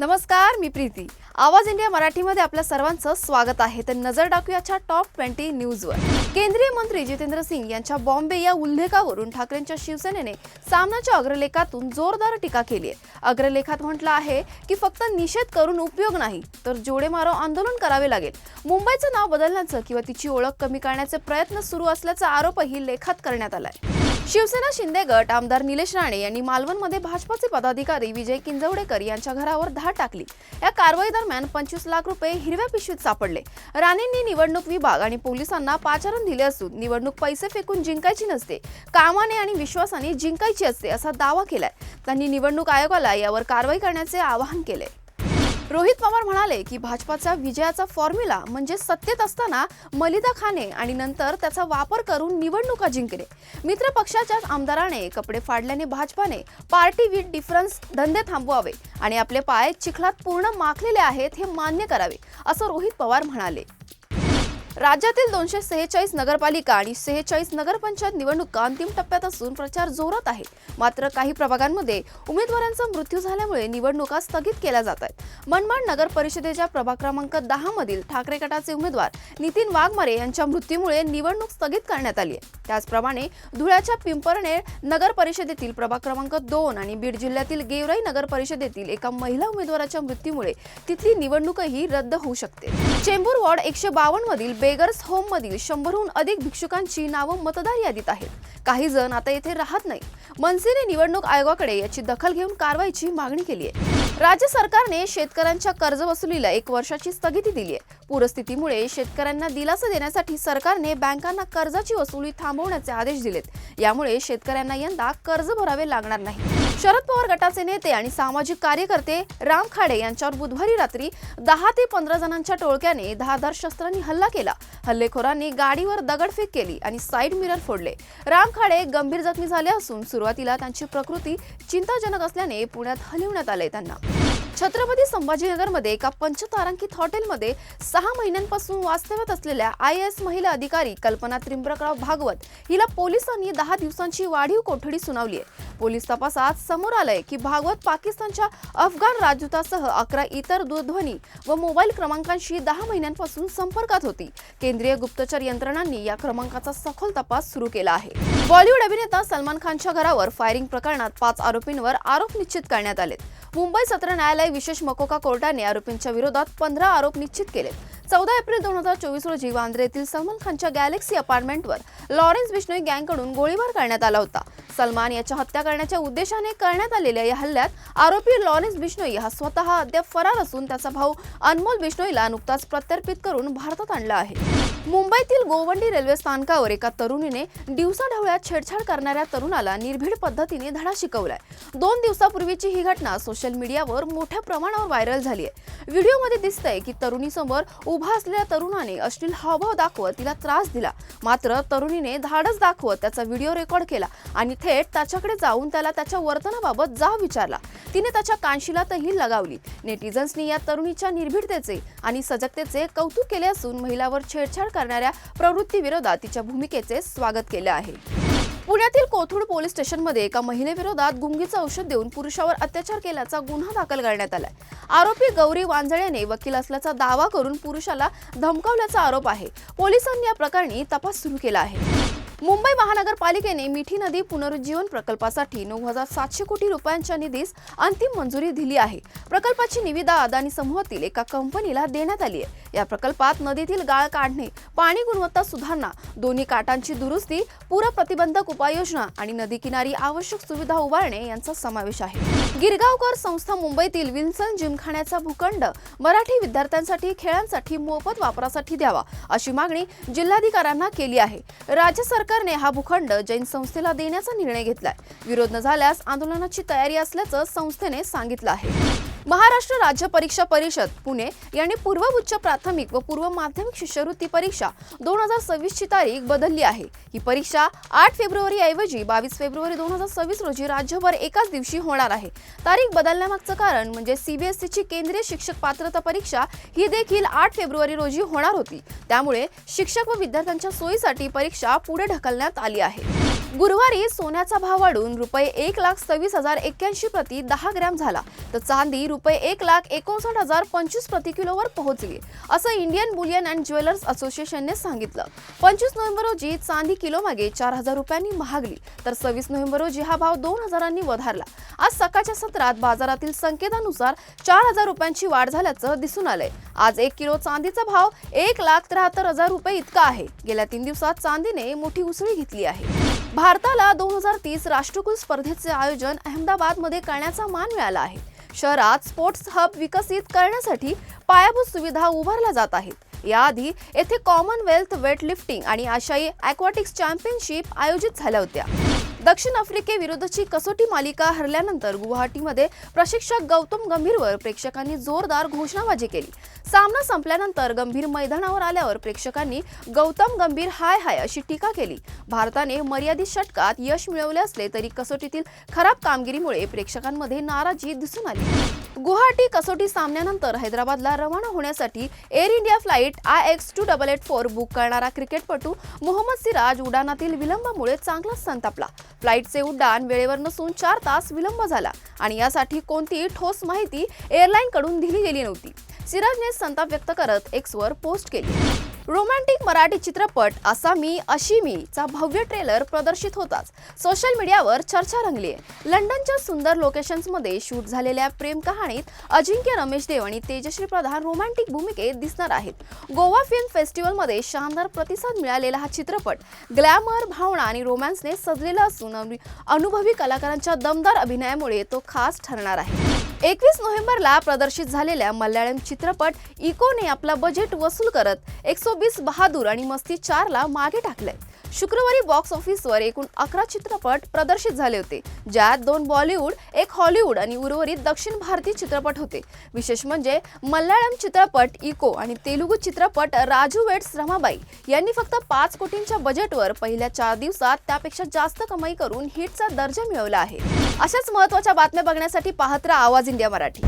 नमस्कार मी प्रीती. आवाज इंडिया मराठीमध्ये आपल्या सर्वांचं स्वागत आहे. तर नजर टाकूयाच्या टॉप ट्वेंटी न्यूजवर केंद्रीय मंत्री जितेंद्र सिंग यांच्या बॉम्बे या उल्लेखावरून ठाकरेंच्या शिवसेनेने सामनाच्या अग्रलेखातून जोरदार टीका केली आहे. अग्रलेखात म्हटलं आहे की फक्त निषेध करून उपयोग नाही तर जोडे मारो आंदोलन करावे लागेल. मुंबईचं नाव बदलण्याचं किंवा तिची ओळख कमी करण्याचे प्रयत्न सुरू असल्याचा आरोपही लेखात करण्यात आलाय. शिवसेना शिंदे गट आमदार निलेश राणे यांनी मालवणमध्ये भाजपाचे पदाधिकारी विजय किंजवडेकर यांच्या घरावर धाड टाकली. या कारवाई दरम्यान पंचवीस लाख रुपये हिरव्या पिशवीत सापडले. राणेंनी निवडणूक विभाग आणि पोलिसांना पाचारण दिले असून निवडणूक पैसे फेकून जिंकायची नसते कामाने आणि विश्वासाने जिंकायची असते असा दावा केलाय. त्यांनी निवडणूक आयोगाला यावर कारवाई करण्याचे आवाहन केले. रोहित पवार म्हणाले की भाजपाचा विजयाचा फॉर्म्युला म्हणजे सत्तेत असताना मलिदा खाणे आणि नंतर त्याचा वापर करून निवडणुका जिंकणे. मित्र पक्षाच्या आमदाराने कपडे फाडल्याने भाजपाने पार्टी विथ डिफरन्स धंदे थांबवावे आणि आपले पाय चिखलात पूर्ण माखलेले आहेत हे मान्य करावे असं रोहित पवार म्हणाले. राज्यातील दोनशे सेहेचाळीस नगरपालिका आणि सेहेचाळीस नगरपंचायत निवडणुका अंतिम टप्प्यात असून प्रचार जोरात आहे. मात्र काही प्रभागांमध्ये उमेदवारांचा मृत्यू झाल्यामुळे निवडणुका स्थगित केल्या जात आहेत. मनमाड नगर परिषदेच्या प्रभाग क्रमांक दहा मधील ठाकरे गटाचे उमेदवार नितीन वाघमारे यांच्या मृत्यूमुळे निवडणूक स्थगित करण्यात आली आहे. त्याचप्रमाणे धुळ्याच्या पिंपरनेर नगर परिषदेतील प्रभाग क्रमांक दोन आणि बीड जिल्ह्यातील गेवराई नगर परिषदेतील एका महिला उमेदवाराच्या मृत्यूमुळे तिथली निवडणूकही रद्द होऊ शकते. चेंबूर वॉर्ड एकशे बावन्न मधील बेगर्स होममधील शंभरहून अधिक भिक्षुकांची नावं मतदार यादीत आहेत. काही जण आता येथे राहत नाही मनसेने निवडणूक आयोगाकडे याची दखल घेऊन कारवाईची मागणी केली आहे. राज्य सरकारने शेतकऱ्यांच्या कर्जवसुलीला एक वर्षाची स्थगिती दिली आहे. पूरस्थितीमुळे शेतकऱ्यांना दिलासा देण्यासाठी सरकारने बँकांना कर्जाची वसुली थांबवण्याचे आदेश दिलेत. यामुळे शेतकऱ्यांना यंदा कर्ज भरावे लागणार नाही. शरद पवार गटाचे नेते आणि सामाजिक कार्यकर्ते राम खाडे यांच्यावर बुधवारी रात्री दहा ते पंधरा जणांच्या टोळक्याने धारदार शस्त्रांनी हल्ला केला. हल्लेखोरांनी गाडीवर दगडफेक केली आणि साईड मिरर फोडले. राम खाडे गंभीर जखमी झाले असून सुरुवातीला त्यांची प्रकृती चिंताजनक असल्याने पुण्यात हलविण्यात आले त्यांना. छत्रपती संभाजीनगरमध्ये एका पंचतारांकित हॉटेलमध्ये सहा महिन्यांपासून वास्तव्यात असलेल्या आय एस महिला अधिकारी कल्पना त्रिंबकराव भागवत हिला पोलिसांनी दहा दिवसांची वाढीव कोठडी सुनावली आहे. पोलीस तपासात समोर आलंय की भागवत पाकिस्तानच्या अफगाण राजदूतासह अकरा इतर दूरध्वनी व मोबाईल क्रमांकांशी दहा महिन्यांपासून संपर्कात होती. केंद्रीय गुप्तचर यंत्रणांनी या क्रमांकाचा सखोल तपास सुरू केला आहे. बॉलिवूड अभिनेता सलमान खानच्या घरावर फायरिंग प्रकरणात पाच आरोपींवर आरोप निश्चित करण्यात आलेत. मुंबई सत्र न्यायालय विशेष मकोका कोर्टाने आरोपींच्या विरोधात पंधरा आरोप निश्चित केले चौदा एप्रिल दोन हजार चोवीस रोजी वांद्रे येथील सलमान खानच्या गॅलेक्सी अपार्टमेंटवर लॉरेन्स बिश्नोई गँगकडून गोळीबार करण्यात आला होता. सलमान याच्या हत्या करण्याच्या उद्देशाने करण्यात आलेल्या या हल्ल्यात आरोपी लॉरेन्स बिश्नोई हा स्वतः अद्याप फरार असून त्याचा भाऊ अनमोल बिश्नोईला नुकताच प्रत्यर्पित करून भारतात आणला आहे. मुंबईतील गोवंडी रेल्वे स्थानकावर एका तरुणीने दिवसाढवळ्यात छेडछाड करणाऱ्या तरुणाला निर्भीड पद्धतीने धडा शिकवलाय. दोन दिवसापूर्वीची ही घटना सोशल मीडियावर मोठ्या प्रमाणावर व्हायरल झाली आहे. व्हिडिओमध्ये दिसतंय की तरुणीसमोर उभा असलेल्या तरुणाने अश्लील हावभाव दाखवत तिला त्रास दिला. मात्र तरुणीने धाडस दाखवत त्याचा व्हिडिओ रेकॉर्ड केला आणि थेट त्याच्याकडे जाऊन त्याला त्याच्या वर्तनाबाबत जाब विचारला. तिने त्याच्या कानशिलातही लगावली. नेटिझन्सनी या तरुणीच्या निर्भीडतेचे आणि सजगतेचे कौतुक केले असून महिलावर छेडछाड करणाऱ्या प्रवृत्तीविरोधात तिच्या भूमिकेचे स्वागत केले आहे. पुण्यातील कोथरूड पोलीस स्टेशनमध्ये एका महिलेविरोधात गुंगीचं औषध देऊन पुरुषावर अत्याचार केल्याचा गुन्हा दाखल करण्यात आलाय. आरोपी गौरी वांजळेने वकील असल्याचा दावा करून पुरुषाला धमकावल्याचा आरोप आहे. पोलिसांनी या प्रकरणी तपास सुरू केला आहे. मुंबई महानगरपालिकेने मिठी नदी पुनरुज्जीवन प्रकल्पासाठी नऊ हजार सातशे कोटी रुपयांच्या निधीस अंतिम मंजुरी दिली आहे. प्रकल्पाची निविदा अदानी समूहातील एका कंपनीला देण्यात आली आहे. या प्रकल्पात नदीतील गाळ काढणे पाणी गुणवत्ता सुधारणा दोन्ही काटांची दुरुस्ती पूर प्रतिबंधक उपाययोजना आणि नदीकिनारी आवश्यक सुविधा उभारणे यांचा समावेश आहे. गिरगावकर संस्था मुंबईतील विल्सन जिमखान्याचा भूखंड मराठी विद्यार्थ्यांसाठी खेळांसाठी मोफत वापरासाठी द्यावा अशी मागणी जिल्हाधिकाऱ्यांना केली आहे. राज्य सरकार सरकारने हा भूखंड जैन संस्थेला देण्याचा निर्णय घेतलाय. विरोध न झाल्यास आंदोलनाची तयारी असल्याचं संस्थेने सांगितलं आहे. महाराष्ट्र राज्य परीक्षा परिषद पुणे यांनी पूर्व उच्च प्राथमिक व पूर्व माध्यमिक शिष्यवृत्ती परीक्षा दोन हजार सव्वीसची तारीख बदलली आहे. ही परीक्षा आठ फेब्रुवारी ऐवजी बावीस फेब्रुवारी दोन हजार सव्वीस रोजी राज्यभर एकाच दिवशी होणार आहे. तारीख बदलण्यामागचं कारण म्हणजे सीबीएसईची केंद्रीय शिक्षक पात्रता परीक्षा ही देखील आठ फेब्रुवारी रोजी होणार होती. त्यामुळे शिक्षक व विद्यार्थ्यांच्या सोयीसाठी परीक्षा पुढे ढकलण्यात आली आहे. गुरुवारी सोन्याचा भाव वाढून रुपये एक लाख सव्वीस हजार एक्क्याऐंशी प्रति दहा ग्रॅम झाला. तर चांदी रुपये एक लाख एकोणसाठ हजार पंचवीस प्रति किलोवर पोहोचली असं इंडियन बुलियन अँड ज्वेलर्स असोसिएशनने सांगितलं. पंचवीस नोव्हेंबर रोजी चांदी किलो मागे चार हजार रुपयांनी महागली तर सव्वीस नोव्हेंबर रोजी हा भाव दोन हजारांनी वधारला. आज सकाळच्या सत्रात बाजारातील संकेतानुसार चार हजार रुपयांची वाढ झाल्याचं दिसून आलंय. आज एक किलो चांदीचा भाव एक लाख त्र्याहत्तर हजार रुपये इतका आहे. गेल्या तीन दिवसात चांदीने मोठी उसळी घेतली आहे. भारताला दोन हजार तीस राष्ट्रकुल स्पर्धेचे आयोजन अहमदाबादमध्ये करण्याचा मान मिळाला आहे. शहरात स्पोर्ट्स हब विकसित करण्यासाठी पायाभूत सुविधा उभारल्या जात आहेत. याआधी येथे कॉमनवेल्थ वेटलिफ्टिंग आणि आशियाई ॲक्वाटिक्स चॅम्पियनशिप आयोजित झाल्या होत्या. दक्षिण आफ्रिकेविरुद्धची कसोटी मालिका हरल्यानंतर गुवाहाटीमध्ये प्रशिक्षक गौतम गंभीरवर प्रेक्षकांनी जोरदार घोषणाबाजी केली. सामना संपल्यानंतर गंभीर मैदानावर आल्यावर प्रेक्षकांनी गौतम गंभीर हाय हाय अशी टीका केली. भारताने मर्यादित षटकात यश मिळवले असले तरी कसोटीतील खराब कामगिरीमुळे प्रेक्षकांमध्ये नाराजी दिसून आली. गुवाहाटी कसोटी सामन्यानंतर हैदराबादला रवाना होण्यासाठी Air India flight I X two double eight four book करणारा क्रिकेटपटू मोहम्मद सिराज उड्डाणातील विलंबामुळे चांगलाच संतापला. फ्लाईटचे उड्डाण वेळेवर नसून चार तास विलंब झाला आणि यासाठी कोणतीही ठोस माहिती एअरलाईनकडून दिली गेली नव्हती. सिराजने संताप व्यक्त करत एक्सवर पोस्ट केली. रोमॅन्टिक मराठी चित्रपट असा मी अशी मी चा भव्य ट्रेलर प्रदर्शित होताच. सोशल मीडियावर चर्चा रंगली आहे लंडनच्या सुंदर लोकेशन्समध्ये शूट झालेल्या प्रेम कहाणीत अजिंक्य रमेश देव आणि तेजश्री प्रधान रोमॅन्टिक भूमिकेत दिसणार आहेत. गोवा फिल्म फेस्टिवलमध्ये शानदार प्रतिसाद मिळालेला हा चित्रपट ग्लॅमर भावना आणि रोमॅन्सने सजलेला असून अनुभवी कलाकारांच्या दमदार अभिनयामुळे तो खास ठरणार आहे. एकवीस नोव्हेंबरला प्रदर्शित झालेल्या मल्याळम चित्रपट इकोने आपला बजेट वसूल करत एकशे वीस बहादूर आणि मस्ती चारला मागे टाकलंय. शुक्रवारी बॉक्स ऑफिसवर एकूण अकरा चित्रपट प्रदर्शित झाले होते ज्यात दोन बॉलिवूड एक हॉलिवूड आणि उर्वरित दक्षिण भारतीय चित्रपट होते. विशेष म्हणजे मल्याळम चित्रपट इको आणि तेलुगू चित्रपट राजू वेट्स रमाबाई यांनी फक्त पाच कोटींच्या बजेटवर पहिल्या चार दिवसात त्यापेक्षा जास्त कमाई करून हिटचा दर्जा मिळवला आहे. अशाच महत्त्वाच्या बातम्या बघण्यासाठी पाहत आवाज इंडिया मराठी.